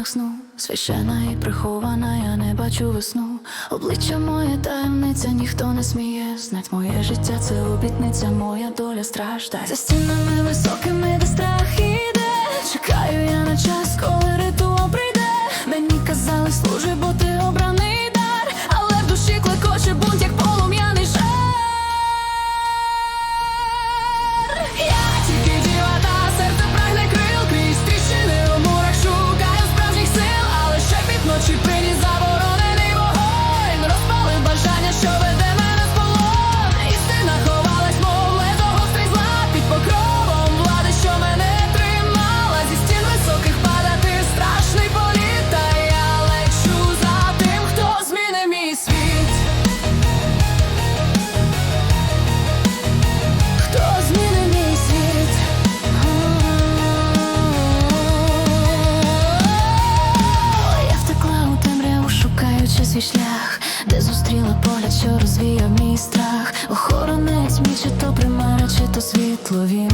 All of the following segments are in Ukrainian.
океанах сну, священа і прихована, я не бачу весну. Обличчя моє таємниця, ніхто не сміє. Знать моє життя, це обітниця, моя доля страждає За стінами високими, де страх іде. Чекаю я на час, коли ритуал прийде. Мені казали, служи, бо ти обраний дар, але в душі клекоче бунт, як Словім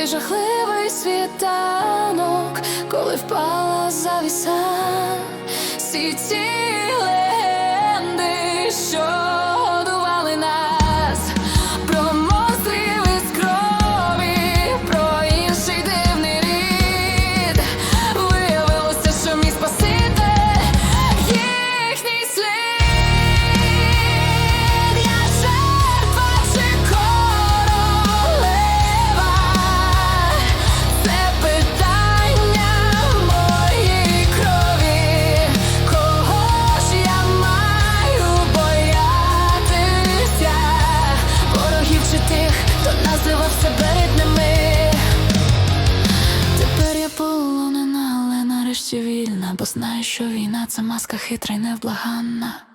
цей жахливий світанок, коли впала завіса сіті. бо знаю, що війна це маска хитра й невблаганна.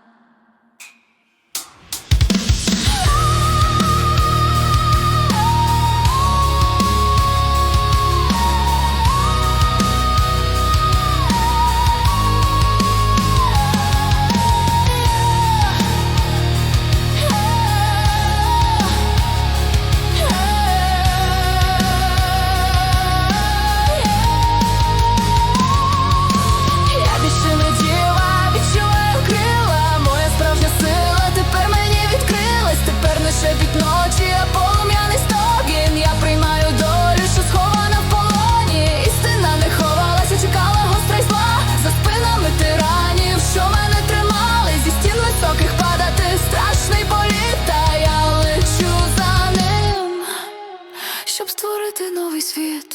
Свет.